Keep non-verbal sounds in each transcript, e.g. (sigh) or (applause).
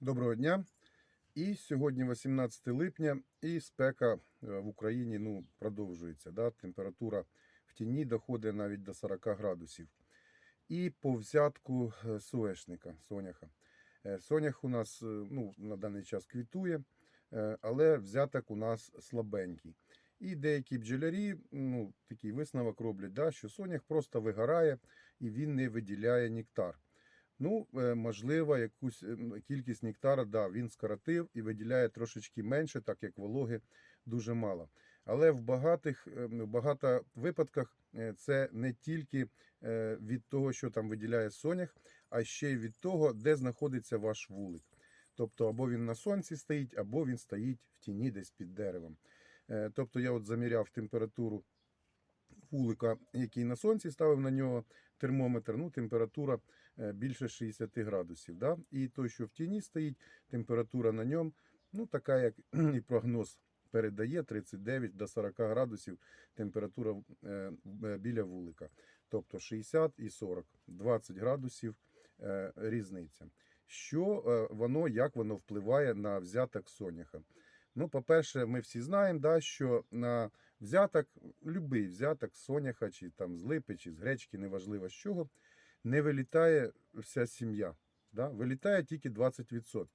Доброго дня. І сьогодні 18 липня, і спека е, в Україні ну, продовжується. Да? Температура в тіні доходить навіть до 40 градусів. І по взятку е, соняшника, соняха. Е, Сонях у нас ну, на даний час квітує, але взяток у нас слабенький. І деякі бджолярі ну, такий висновок роблять, да, що сонях просто вигорає і він не виділяє нектар. Ну, е, можливо, якусь е, кількість нектара, да, він скоротив і виділяє трошечки менше, так як вологи дуже мало. Але в багатих, е, в багато випадках це не тільки від того, що там виділяє сонях, а ще й від того, де знаходиться ваш вулик. Тобто, або він на сонці стоїть, або він стоїть в тіні десь під деревом. Тобто я от заміряв температуру вулика, який на сонці ставив на нього термометр, ну, температура е, більше 60 градусів. Да? І той, що в тіні стоїть, температура на ньому, ну, така, як (clears throat) і прогноз передає, 39 до 40 градусів температура е, біля вулика. Тобто 60 і 40, 20 градусів е, різниця. Що воно, як воно впливає на взяток соняха? Ну, по-перше, ми всі знаємо, да, що на взяток, любий взяток з соняха, чи там з липи, чи з гречки, неважливо з чого, не вилітає вся сім'я. Да? Вилітає тільки 20%.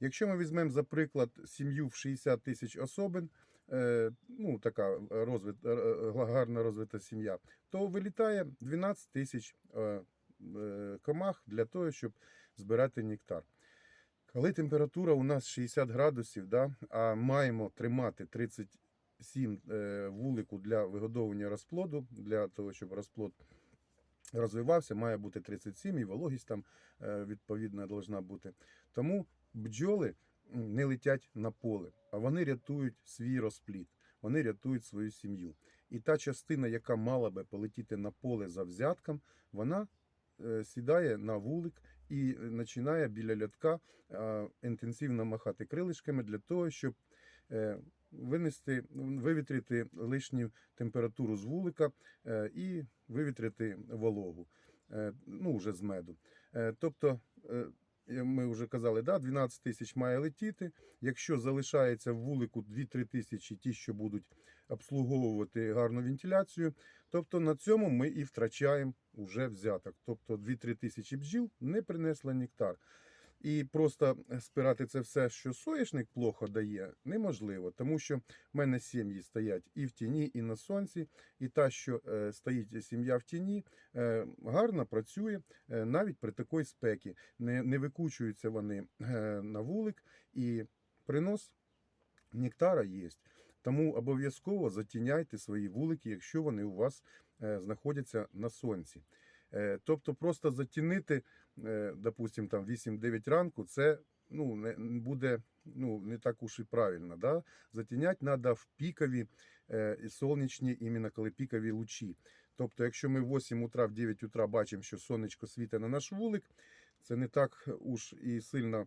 Якщо ми візьмемо, за приклад, сім'ю в 60 тисяч особин, е, ну, така розвит, гарно розвита сім'я, то вилітає 12 тисяч е, е, комах для того, щоб збирати нектар. Коли температура у нас 60 градусів, да, а маємо тримати 37 е, вулику для вигодовування розплоду, для того, щоб розплод розвивався, має бути 37 і вологість там е, відповідна должна бути. Тому бджоли не летять на поле, а вони рятують свій розплід, вони рятують свою сім'ю. І та частина, яка мала би полетіти на поле за взятком, вона е, сідає на вулик і починає біля лятка е, інтенсивно махати крилишками для того, щоб е, винести, вивітрити лишню температуру з вулика е, і вивітрити вологу, ну вже з меду. Тобто, ми вже казали, да, 12 тисяч має летіти. Якщо залишається в вулику 2-3 тисячі, ті, що будуть обслуговувати гарну вентиляцію, тобто на цьому ми і втрачаємо уже взяток. Тобто 2-3 тисячі бджіл не принесли нектар. І просто спирати це все, що соняшник плохо дає, неможливо, тому що в мене сім'ї стоять і в тіні, і на сонці. І та, що е, стоїть сім'я в тіні, е, гарно працює е, навіть при такій спекі. Не, не викучуються вони е, на вулик, і принос нектара є. Тому обов'язково затіняйте свої вулики, якщо вони у вас е, знаходяться на сонці. Е, Тобто просто затінити, е, допустим, там 8-9 ранку, це ну, не буде ну, не так уж і правильно. Да? Затіняти треба в пікові е, і сонячні, іменно коли пікові лучі. Тобто, якщо ми в 8 утра, в 9 утра бачимо, що сонечко світить на наш вулик, це не так уж і сильно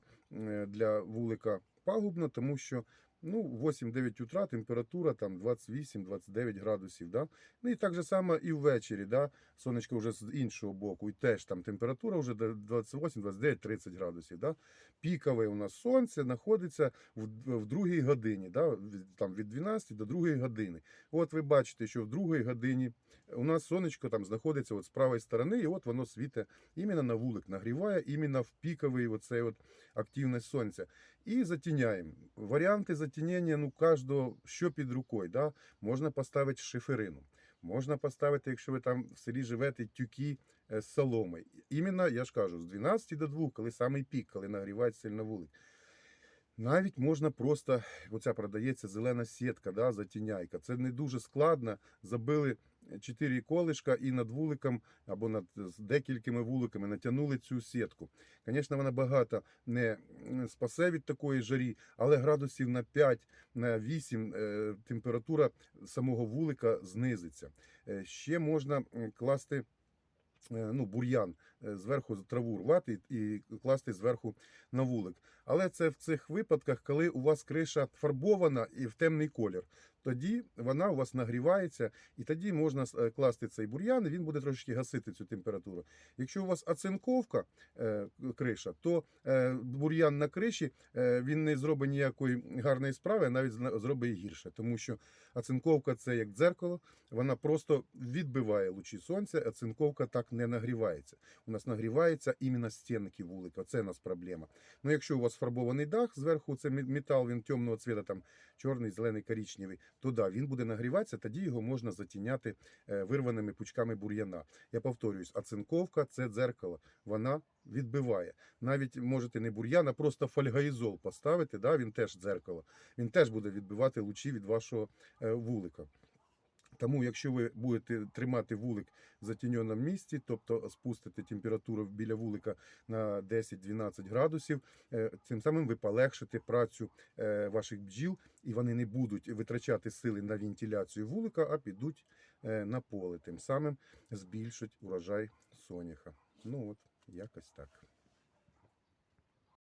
для вулика пагубно, тому що ну, в 8-9 утра температура там 28-29 градусів. Да? Ну і так же само і ввечері, да? сонечко вже з іншого боку, і теж там температура вже 28, 29, 30 градусів. Да? Пікове у нас сонце знаходиться в, в другій годині, да? там, від 12 до другої години. От ви бачите, що в другій годині у нас сонечко там знаходиться от з правої сторони, і от воно світить іменно на вулик, нагріває іменно в піковий оцей от активність сонця. І затіняємо. Варіанти затінення ну, кожного, що під рукою. Да? Можна поставити шиферину. Можна поставити, якщо ви там в селі живете, тюки е, з соломи. Іменно, я ж кажу, з 12 до 2, коли самий пік, коли нагрівається сильно вулик. Навіть можна просто, оця продається зелена сітка, да, затіняйка. Це не дуже складно. Забили 4 колишка і над вуликом або над з декількома вуликами натягнули цю сітку. Звісно, вона багато не спасе від такої жарі, але градусів на 5, на 8 е, температура самого вулика знизиться. Е, Ще можна класти е, ну, бур'ян зверху траву рвати і класти зверху на вулик. Але це в цих випадках, коли у вас криша фарбована і в темний колір. Тоді вона у вас нагрівається, і тоді можна е, класти цей бур'ян, і він буде трошечки гасити цю температуру. Якщо у вас оцинковка е, криша, то е, бур'ян на криші він не зробить ніякої гарної справи, а навіть зробить гірше, тому що оцинковка це як дзеркало, вона просто відбиває лучі сонця, а цинковка так не нагрівається. У нас нагрівається іменно стінки вулика. Це у нас проблема. Ну, якщо у вас фарбований дах, зверху це метал, він темного цвіта, там чорний, зелений, коричневий, то да, він буде нагріватися, тоді його можна затіняти е, вирваними пучками бур'яна. Я повторююсь, оцинковка це дзеркало, вона відбиває. Навіть можете не бур'яна, просто фольгаізол поставити, да, він теж дзеркало. Він теж буде відбивати лучі від вашого е, вулика. Тому, якщо ви будете тримати вулик в затіньоному місці, тобто спустите температуру біля вулика на 10-12 градусів, е, тим самим ви полегшите працю е, ваших бджіл, і вони не будуть витрачати сили на вентиляцію вулика, а підуть е, на поле. Тим самим збільшать урожай соняха. Ну от, якось так.